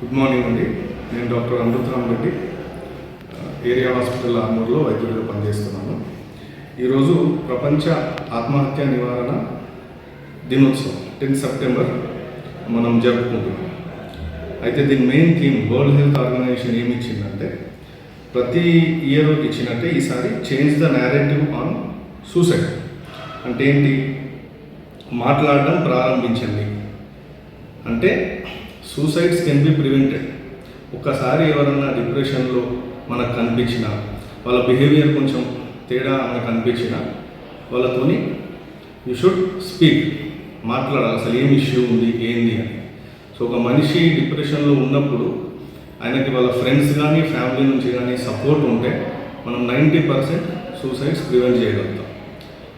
Good morning అండి. నేను doctor Amrutharam Reddy area hospital ఆర్మూర్లో వైద్యుడిగా పనిచేస్తున్నాను. ఈరోజు ప్రపంచ ఆత్మహత్య నివారణ దినోత్సవం టెన్త్ సెప్టెంబర్ మనం జరుపుకుంటున్నాం. అయితే దీని main theme World Health Organization ఏమి ఇచ్చిందంటే ప్రతి ఇయర్ ఇచ్చినట్టే ఈసారి change the narrative on suicide. అంటే ఏంటి? మాట్లాడడం ప్రారంభించండి. అంటే సూసైడ్స్ కెన్ బి ప్రివెంటెడ్ ఒక్కసారి ఎవరన్నా డిప్రెషన్లో మనకు కనిపించినా వాళ్ళ బిహేవియర్ కొంచెం తేడా మనకు కనిపించినా వాళ్ళతోని యూ షుడ్ స్పీక్ మాట్లాడాలి. అసలు ఏం ఇష్యూ ఉంది ఏంది అని. సో ఒక మనిషి డిప్రెషన్లో ఉన్నప్పుడు ఆయనకి వాళ్ళ ఫ్రెండ్స్ కానీ ఫ్యామిలీ నుంచి కానీ సపోర్ట్ ఉంటే మనం నైంటీ పర్సెంట్ సూసైడ్స్ ప్రివెంట్ చేయగలుగుతాం.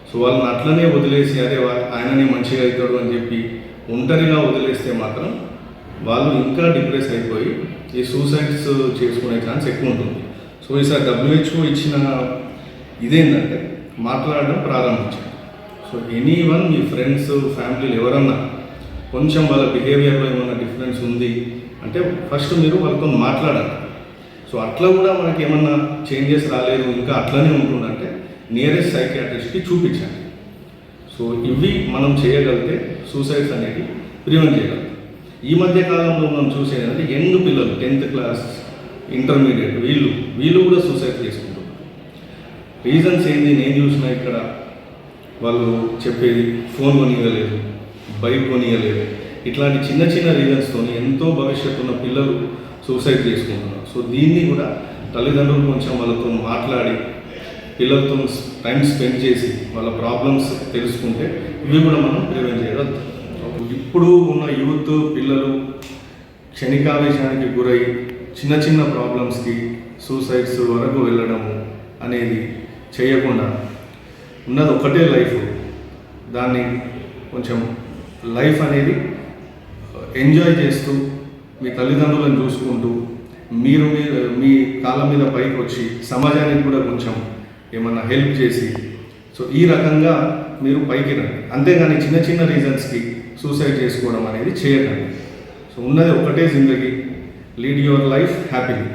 సో వాళ్ళని అట్లనే వదిలేసి అరే ఆయననే మంచిగా అవుతాడు అని చెప్పి ఒంటరిగా వదిలేస్తే మాత్రం వాళ్ళు ఇంకా డిప్రెస్ అయిపోయి ఈ సూసైడ్స్ చేసుకునే ఛాన్స్ ఎక్కువ ఉంటుంది సో ఈసారి డబ్ల్యూహెచ్ఓ ఇచ్చిన ఇదేంటంటే మాట్లాడడం ప్రారంభించారు. సో ఎనీ వన్ మీ ఫ్రెండ్స్ ఫ్యామిలీలు ఎవరన్నా కొంచెం వాళ్ళ బిహేవియర్లో ఏమైనా డిఫరెన్స్ ఉంది అంటే ఫస్ట్ మీరు వాళ్ళతో మాట్లాడాలి సో అట్లా కూడా మనకి ఏమన్నా చేంజెస్ రాలేదు ఇంకా అట్లనే ఉంటుందంటే నియరెస్ట్ సైకియాట్రిస్ట్కి చూపించండి. సో ఇవి మనం చేయగలిగితే సూసైడ్స్ అనేవి ప్రివెంట్ చేయగలుగుతాం. ఈ మధ్య కాలంలో మనం చూసేది అంటే యంగ్ పిల్లలు టెన్త్ క్లాస్ ఇంటర్మీడియట్ వీళ్ళు వీళ్ళు కూడా సూసైడ్ చేసుకుంటున్నారు. రీజన్స్ ఏంది? నేను చూసిన ఇక్కడ వాళ్ళు చెప్పేది ఫోన్ కొనియలేదు బైక్ కొనియలేదు. ఇట్లాంటి చిన్న చిన్న రీజన్స్తో ఎంతో భవిష్యత్తు ఉన్న పిల్లలు సూసైడ్ చేసుకుంటున్నారు. సో దీన్ని కూడా తల్లిదండ్రులు కొంచెం వాళ్ళతో మాట్లాడి పిల్లలతో టైం స్పెండ్ చేసి వాళ్ళ ప్రాబ్లమ్స్ తెలుసుకుంటే ఇవి కూడా మనం ప్రివెంట్ చేయడం ఇప్పుడు ఉన్న యూత్ పిల్లలు క్షణికావేశానికి గురై చిన్న చిన్న ప్రాబ్లమ్స్కి సూసైడ్స్ వరకు వెళ్ళడము అనేది చేయకుండా ఉన్నది ఒకటే లైఫ్. దాన్ని కొంచెం లైఫ్ అనేది ఎంజాయ్ చేస్తూ మీ తల్లిదండ్రులను చూసుకుంటూ మీరు మీ మీ కాళ్ళ మీద పైకి వచ్చి సమాజానికి కూడా కొంచెం ఏమన్నా హెల్ప్ చేసి సో ఈ రకంగా మీరు పైకి రండి. అంతేగాని చిన్న చిన్న రీజన్స్కి సూసైడ్ చేసుకోవడం అనేది చేయకండి. సో ఉన్నది ఒకటే జిందగీ. Lead your life happily.